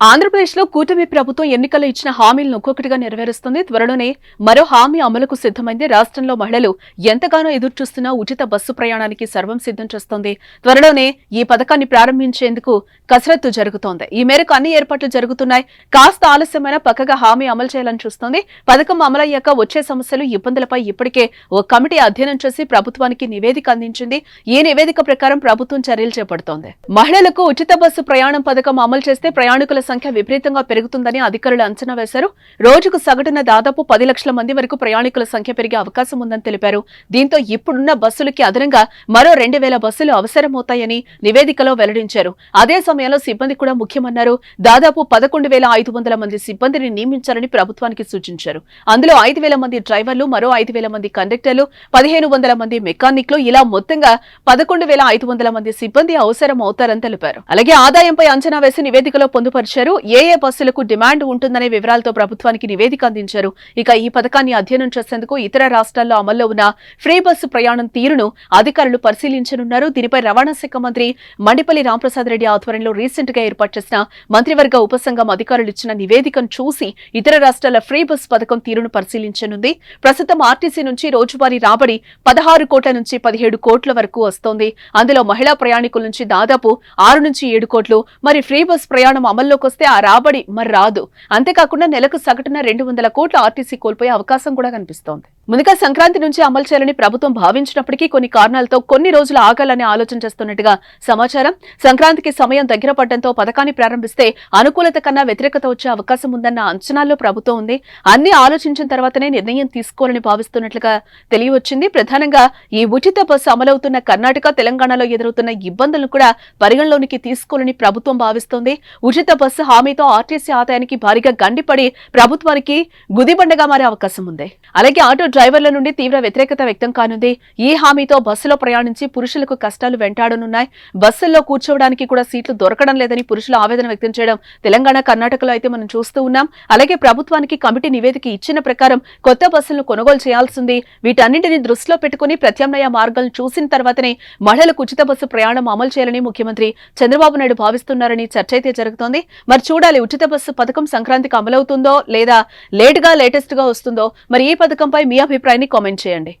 ఆంధ్రప్రదేశ్లో కూటమి ప్రభుత్వం ఎన్నికల్లో ఇచ్చిన హామీలను ఒక్కొక్కటిగా నెరవేరుస్తుంది. త్వరలోనే మరో హామీ అమలుకు సిద్ధమైంది. రాష్ట్రంలో మహిళలు ఎంతగానో ఎదురుచూస్తున్న ఉచిత బస్సు ప్రయాణానికి సర్వం సిద్ధం చేస్తోంది. త్వరలోనే ఈ పథకాన్ని ప్రారంభించేందుకు కసరత్తు జరుగుతోంది. ఈ మేరకు అన్ని ఏర్పాట్లు జరుగుతున్నాయి. కాస్త ఆలస్యమైన పక్కగా హామీ అమలు చేయాలని చూస్తోంది. పథకం అమలయ్యాక వచ్చే సమస్యలు ఇబ్బందులపై ఇప్పటికే ఓ కమిటీ అధ్యయనం చేసి ప్రభుత్వానికి నివేదిక అందించింది. ఈ నివేదిక ప్రకారం ప్రభుత్వం చర్యలు చేపడుతోంది. మహిళలకు ఉచిత బస్సు ప్రయాణం పథకం అమలు చేస్తే ప్రయాణికుల సంఖ్య విపరీతంగా పెరుగుతుందని అధికారులు అంచనా వేశారు. రోజుకు సగటున దాదాపు పది లక్షల మంది వరకు ప్రయాణికుల సంఖ్య పెరిగే అవకాశం ఉందని తెలిపారు. దీంతో ఇప్పుడున్న బస్సులకి అదనంగా మరో రెండు వేల బస్సులు అవసరమవుతాయని నివేదికలో వెల్లడించారు. అదే సమయంలో సిబ్బంది కూడా ముఖ్యమన్నారు. దాదాపు పదకొండు వేల ఐదు వందల మంది సిబ్బందిని నియమించాలని ప్రభుత్వానికి సూచించారు. అందులో ఐదు వేల మంది డ్రైవర్లు మరో ఐదు వేల మంది కండక్టర్లు పదిహేను వందల మంది మెకానిక్లు ఇలా మొత్తంగా పదకొండు వేల ఐదు వందల మంది సిబ్బంది అవసరం అవుతారని తెలిపారు. అలాగే ఆదాయంపై అంచనా వేసి నివేదికలో పొందుపరిచారు. ఏ ఏ బస్సులకు డిమాండ్ ఉంటుందనే వివరాలతో ప్రభుత్వానికి నివేదిక అందించారు. ఇక ఈ పథకాన్ని అధ్యయనం చేసేందుకు ఇతర రాష్ట్రాల్లో అమల్లో ఉన్న ఫ్రీ బస్సు ప్రయాణం తీరును అధికారులు పరిశీలించనున్నారు. దీనిపై రవాణా శాఖ మంత్రి మండిపల్లి రాంప్రసాద్ రెడ్డి ఆధ్వర్యంలో రీసెంట్గా ఏర్పాటు చేసిన మంత్రివర్గ ఉపసంఘం అధికారులు ఇచ్చిన నివేదికను చూసి ఇతర రాష్ట్రాల ఫ్రీ బస్ పథకం తీరును పరిశీలించనుంది. ప్రస్తుతం ఆర్టీసీ నుంచి రోజువారీ రాబడి పదహారు కోట్ల నుంచి పదిహేడు కోట్ల వరకు వస్తోంది. అందులో మహిళా ప్రయాణికుల నుంచి దాదాపు ఆరు నుంచి ఏడు కోట్లు మరి ఫ్రీ బస్ ప్రయాణం అమల్లోకి వస్తే ఆ రాబడి మరి రాదు. అంతేకాకుండా నెలకు సగటున రెండు వందల కోట్ల ఆర్టీసీ కోల్పోయే అవకాశం కూడా కనిపిస్తోంది. ముందుగా సంక్రాంతి నుంచి అమలు చేయాలని ప్రభుత్వం భావించినప్పటికీ కొన్ని కారణాలతో కొన్ని రోజులు ఆగాలని ఆలోచన చేస్తున్నట్టుగా సమాచారం. సంక్రాంతికి సమయం దగ్గర పడడంతో పథకాన్ని ప్రారంభిస్తే అనుకూలత కన్నా వ్యతిరేకత వచ్చే అవకాశం ఉందన్న అంచనాల్లో ప్రభుత్వం ఉంది. అన్ని ఆలోచించిన తర్వాతనే నిర్ణయం తీసుకోవాలని భావిస్తున్నట్లుగా తెలియవచ్చింది. ప్రధానంగా ఈ ఉచిత బస్సు అమలవుతున్న కర్ణాటక తెలంగాణలో ఎదురవుతున్న ఇబ్బందులను కూడా పరిగణలోనికి తీసుకోవాలని ప్రభుత్వం భావిస్తోంది. ఉచిత బస్సు హామీతో ఆర్టీసీ ఆదాయానికి భారీగా గండిపడి ప్రభుత్వానికి గుదిబండగా మారే అవకాశం ఉంది. అలాగే ఆటో డ్రైవర్ల నుండి తీవ్ర వ్యతిరేకత వ్యక్తం కానుంది. ఈ హామీతో బస్సులో ప్రయాణించి పురుషులకు కష్టాలు వెంటాడనున్నాయి. బస్సుల్లో కూర్చోవడానికి కూడా సీట్లు దొరకడం లేదని పురుషులు ఆవేదన వ్యక్తం చేయడం తెలంగాణ కర్ణాటకలో అయితే మనం చూస్తూ ఉన్నాం. అలాగే ప్రభుత్వానికి కమిటీ నివేదిక ఇచ్చిన ప్రకారం కొత్త బస్సులను కొనుగోలు చేయాల్సింది. వీటన్నింటినీ దృష్టిలో పెట్టుకుని ప్రత్యామ్నాయ మార్గాలను చూసిన తర్వాతనే మహిళలకు ఉచిత బస్సు ప్రయాణం అమలు చేయాలని ముఖ్యమంత్రి చంద్రబాబు నాయుడు భావిస్తున్నారని చర్చ అయితే జరుగుతోంది. మరి చూడాలి ఉచిత బస్సు పథకం సంక్రాంతికి అమలవుతుందో లేదా లేట్గా లేటెస్ట్గా వస్తుందో. మరి ఈ పథకంపై మీ అభిప్రాయాన్ని కామెంట్ చేయండి.